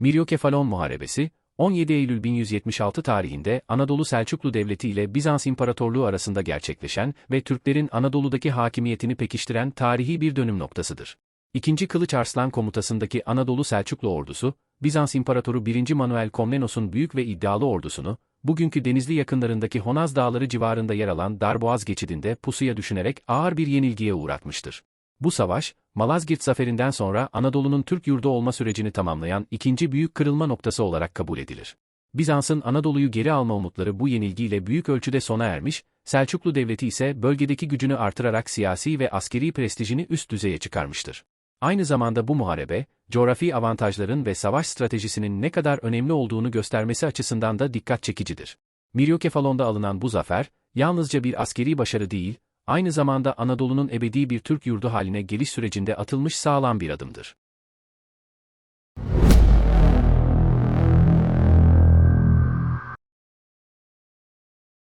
Miryokefalon Muharebesi, 17 Eylül 1176 tarihinde Anadolu Selçuklu Devleti ile Bizans İmparatorluğu arasında gerçekleşen ve Türklerin Anadolu'daki hakimiyetini pekiştiren tarihi bir dönüm noktasıdır. İkinci Kılıç Arslan komutasındaki Anadolu Selçuklu ordusu, Bizans İmparatoru 1. Manuel Komnenos'un büyük ve iddialı ordusunu, bugünkü Denizli yakınlarındaki Honaz Dağları civarında yer alan Darboğaz geçidinde pusuya düşünerek ağır bir yenilgiye uğratmıştır. Bu savaş, Malazgirt zaferinden sonra Anadolu'nun Türk yurdu olma sürecini tamamlayan ikinci büyük kırılma noktası olarak kabul edilir. Bizans'ın Anadolu'yu geri alma umutları bu yenilgiyle büyük ölçüde sona ermiş, Selçuklu Devleti ise bölgedeki gücünü artırarak siyasi ve askeri prestijini üst düzeye çıkarmıştır. Aynı zamanda bu muharebe, coğrafi avantajların ve savaş stratejisinin ne kadar önemli olduğunu göstermesi açısından da dikkat çekicidir. Miryokefalon'da alınan bu zafer, yalnızca bir askeri başarı değil, aynı zamanda Anadolu'nun ebedi bir Türk yurdu haline geliş sürecinde atılmış sağlam bir adımdır.